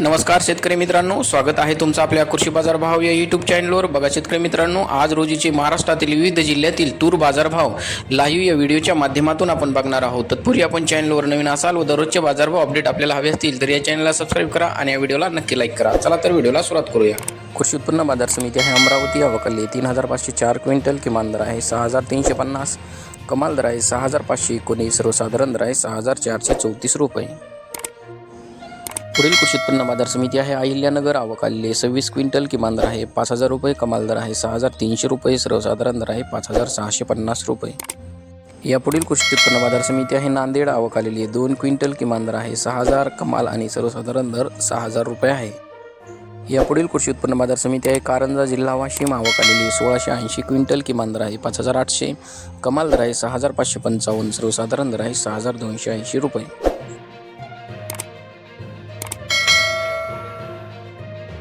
नमस्कार शेतकरी मित्रांनो स्वागत आहे तुमचं आपल्या कृषी बाजार भाव या यूट्यूब चॅनलवर बघा शेतकरी मित्रांनो आज रोजीचे महाराष्ट्रातील विविध जिल्ह्यातील तूर बाजारभाव लाईव्ह या व्हिडिओच्या माध्यमातून आपण बघणार आहोत. तत्पूर्वी आपण चॅनलवर नवीन असाल व दररोजचे बाजारभाव अपडेट आपल्याला हवे असतील तर या चॅनलला सबस्क्राईब करा आणि या व्हिडिओला नक्की लाईक करा. चला तर व्हिडिओला सुरुवात करूया. कृषी उत्पन्न बाजार समिती आहे अमरावती अवकल्ली तीन हजार पाचशे चार क्विंटल किमान दर आहे सहा हजार तीनशे पन्नास. कमाल दर आहे सहा हजार पाचशे एकोणीस. सर्वसाधारण दर आहे सहा हजार चारशे चौतीस रुपये. पुढील कृषी उत्पन्न बाजार समिती आहे. अहिल्यानगर आवकाले सव्वीस क्विंटल किमान दर आहे. पाच हजार रुपये कमाल दर आहे. सहा हजार तीनशे रुपये सर्वसाधारण दर आहे. पाच हजार सहाशे पन्नास रुपये. यापुढील कृषी उत्पन्न बाजार समिती आहे. नांदेड आवकालेली दोन क्विंटल किमान दर आहे. सहा हजार कमाल आणि सर्वसाधारण दर सहा हजार रुपये आहे. यापुढील कृषी उत्पन्न बाजार समिती आहे. कारंजा जिल्हा वाशिम आवक आलेली सोळाशे ऐंशी क्विंटल किमान दर आहे. पाच हजार आठशे कमाल दर आहे. सहा हजार पाचशे पंचावन्न सर्वसाधारण दर आहे. सहा हजार दोनशे ऐंशी रुपये.